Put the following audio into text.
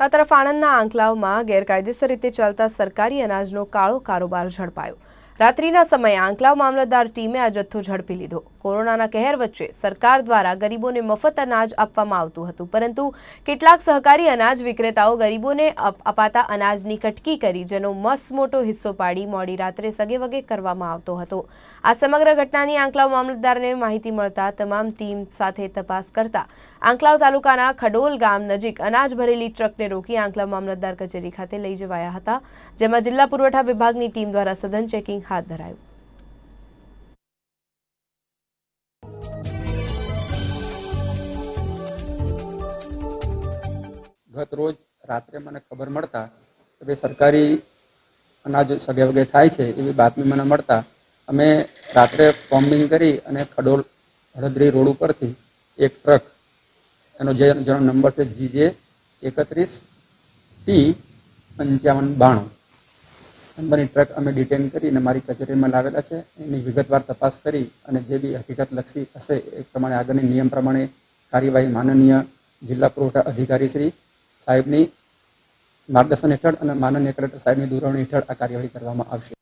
આ તરફ આણંદના આંકલાવમાં ગેરકાયદેસર રીતે ચાલતા સરકારી અનાજનો કાળો કારોબાર ઝડપાયો. રાત્રિના સમયે આંકલાવ મામલતદાર ટીમે આ જથ્થો ઝડપી લીધો. કોરોનાના કહેર વચ્ચે સરકાર દ્વારા ગરીબોને મફત અનાજ આપવામાં આવતું હતું. પરંતુ કેટલાક સહકારી અનાજ વિક્રેતાઓ ગરીબોને અપ- અપાતા અનાજની કટકી કરી, જેનો મસ્ત મોટો હિસ્સો પાડી મોડી રાત્રે સગેવગે કરવામાં આવતો હતો. આ સમગ્ર ઘટનાની આંકલાવ મામલતદારને માહિતી મળતા તમામ ટીમ સાથે તપાસ કરતા આંકલાવ તાલુકાના ખડોલ ગામ નજીક અનાજ ભરેલી ટ્રકને રોકી આંકલાવ મામલતદાર કચેરી ખાતે લઈ જવાયા હતા, જેમાં જિલ્લા પુરવઠા વિભાગની ટીમ દ્વારા સઘન ચેકિંગ હાથ ધરાયું. ગત રોજ રાત્રે મને ખબર મળતા કે ભાઈ સરકારી અનાજ સગે વગે થાય છે એવી બાતમી મને મળતા અમે રાત્રે કોમ્બિંગ કરી અને ખડોલ હળદરી રોડ ઉપરથી એક ટ્રક, એનો જે જેનો નંબર છે જીજે એકત્રીસ ટી પંચાવન બાણું. નંબરની ટ્રક અમે ડિટેન કરીને મારી કચેરીમાં લાવેલા છે. એની વિગતવાર તપાસ કરી અને જે બી હકીકત લક્ષી હશે એ પ્રમાણે આગળની નિયમ પ્રમાણે કાર્યવાહી માનનીય જિલ્લા પુરવઠા અધિકારી શ્રી સાહેબની માર્ગદર્શન હેઠળ અને માનનીય કલેક્ટર સાહેબની દૂરવણી હેઠળ આ કાર્યવાહી કરવામાં આવશે.